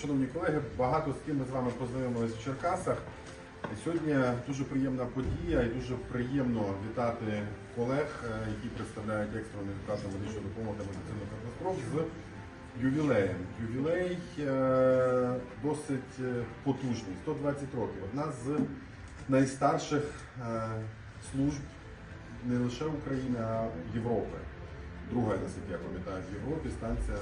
Шановні колеги. Багато з ким ми з вами познайомилися в Черкасах. Сьогодні дуже приємна подія і дуже приємно вітати колег, е, які представляють екстрену невідкладну медичну допомогу та медицину катастроф з ювілеєм. Ювілей е, досить е, потужний, 120 років. Одна з найстарших служб не лише України, а Європи. Друга, наскільки я пам'ятаю, в Європі станція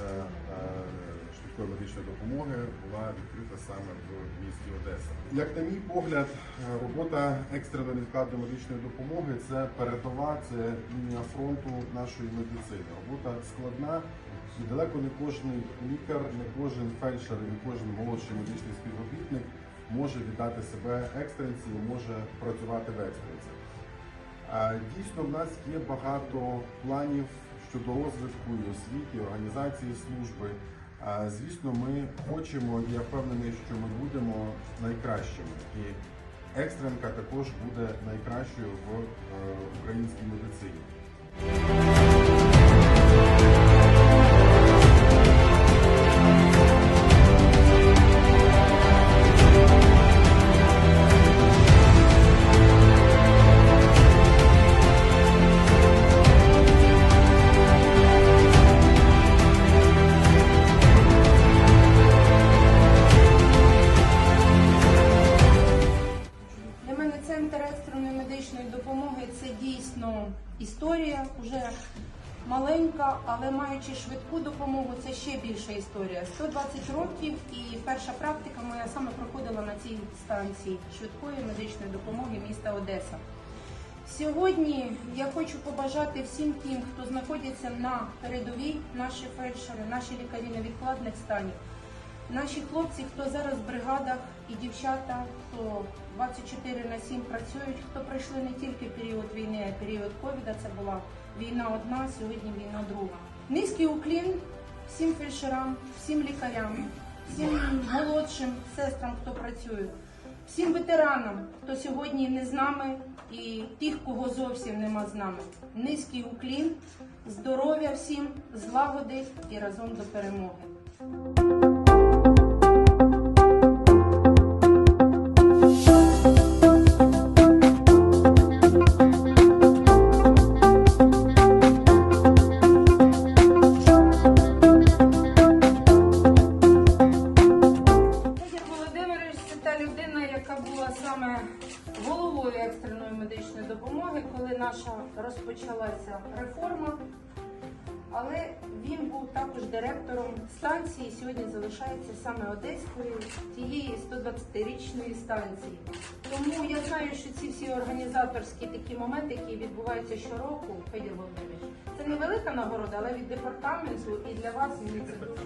швидкої медичної допомоги була відкрита саме в місті Одеса. Як на мій погляд, е, робота екстреної невідкладної медичної допомоги це передова, це лінія фронту нашої медицини. Робота складна. І далеко не кожен лікар, не кожен фельдшер, не кожен молодший медичний співробітник може віддати себе екстренці може працювати в екстренці. Дійсно, в нас є багато планів щодо розвитку і освіти, організації служби. Звісно, ми хочемо, і я впевнений, що ми будемо найкращими. І екстренка також буде найкращою в е, українській медицині. Центр екстреної медичної допомоги це дійсно історія, уже маленька, але маючи швидку допомогу, це ще більша історія. 120 років і перша практика моя саме проходила на цій станції швидкої медичної допомоги міста Одеса. Сьогодні я хочу побажати всім тим, хто знаходиться на передовій, наші фельдшери, наші лікарі невідкладних станів, Наші хлопці, хто зараз в бригадах і дівчата, хто 24 на 7 працюють, хто пройшли не тільки період війни, а й період ковіда, це була війна одна, сьогодні війна друга. Низький уклін всім фельдшерам, всім лікарям, всім молодшим сестрам, хто працює, всім ветеранам, хто сьогодні не з нами, і тих, кого зовсім нема з нами. Низький уклін, здоров'я всім, злагоди і разом до перемоги. Розпочалася реформа. Але він був також директором станції. Сьогодні залишається саме одеською тієї 120-річної станції. Тому я знаю, що ці всі організаторські такі моменти, які відбуваються щороку, Федір Володимирович, це невелика нагорода, але від департаменту і для вас мені це дуже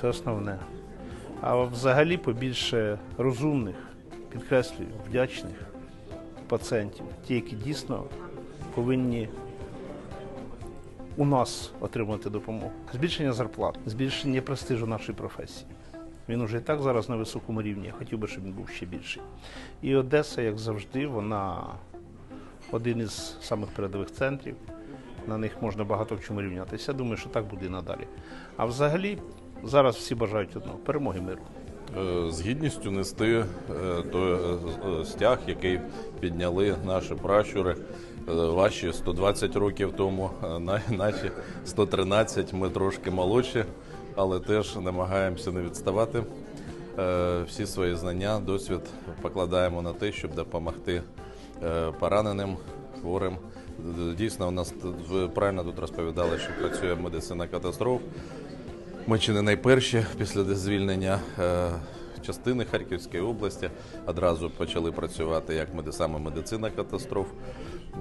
Це основне. А взагалі побільше розумних, підкреслюю, вдячних пацієнтів, ті, які дійсно повинні у нас отримати допомогу. Збільшення зарплат, збільшення престижу нашої професії. Він уже і так зараз на високому рівні. Я хотів би, щоб він був ще більший. І Одеса, як завжди, вона один із самих передових центрів. На них можна багато в чому рівнятися. Я думаю, що так буде і надалі. А взагалі, зараз всі бажають одного перемоги миру. Е, з гідністю нести е, той е, стяг, який підняли наші пращури. Ваші 120 років тому, наші 113, ми трошки молодші, але теж намагаємося не відставати. Всі свої знання, досвід покладаємо на те, щоб допомогти пораненим, хворим. Дійсно, у нас ви правильно тут розповідали, що працює медицина катастроф. Ми чи не найперші після звільнення е, частини Харківської області одразу почали працювати як саме медицина катастроф.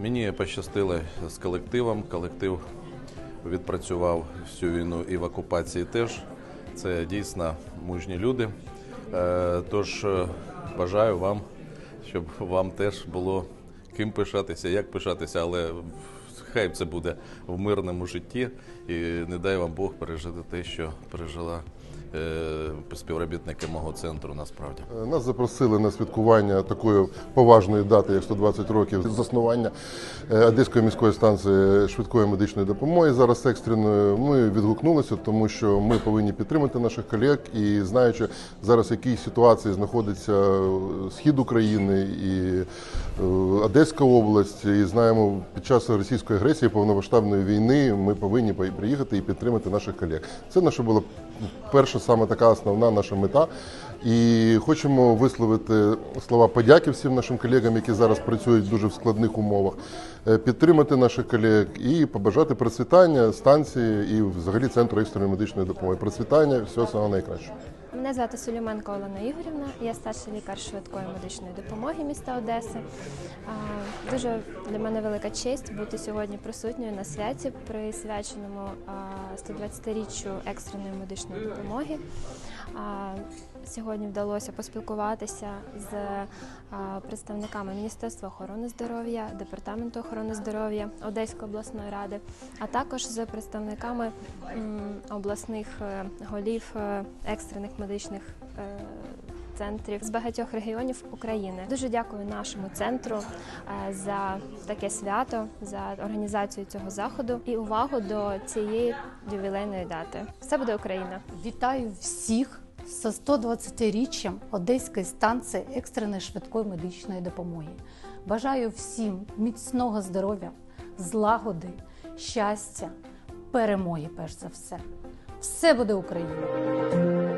Мені пощастило з колективом. Колектив відпрацював всю війну і в окупації теж. Це дійсно мужні люди. Е, Тож е, бажаю вам, щоб вам теж було ким пишатися, як пишатися, але хай це буде в мирному житті, і не дай вам Бог пережити те, що пережила співробітники мого центру насправді. Нас запросили на святкування такої поважної дати, як 120 років заснування е, Одеської міської станції швидкої медичної допомоги. Зараз екстреної. Ми відгукнулися, тому що ми повинні підтримати наших колег і знаючи зараз, в якій ситуації знаходиться е, схід України і е, Одеська область, і знаємо, під час російської агресії повномасштабної війни ми повинні приїхати і підтримати наших колег. Це наша була перша саме така основна наша мета. І хочемо висловити слова подяки всім нашим колегам, які зараз працюють дуже в складних умовах, е, підтримати наших колег і побажати процвітання станції і взагалі центру екстреної медичної допомоги. Процвітання, всього самого найкращого. Мене звати Солюменко Олена Ігорівна, я старший лікар швидкої медичної допомоги міста Одеси. Дуже для мене велика честь бути сьогодні присутньою на святі, присвяченому а, 120-річчю екстреної медичної допомоги. Сьогодні вдалося поспілкуватися з представниками Міністерства охорони здоров'я, Департаменту охорони здоров'я Одеської обласної ради, а також з представниками обласних е, голів е, екстрених медичних е, центрів з багатьох регіонів України. Дуже дякую нашому центру е, за таке свято, за організацію цього заходу і увагу до цієї ювілейної дати. Все буде Україна! Вітаю всіх з 120-річчям Одеської станції екстреної швидкої медичної допомоги. Бажаю всім міцного здоров'я, злагоди, щастя, перемоги, перш за все. Все буде Україна!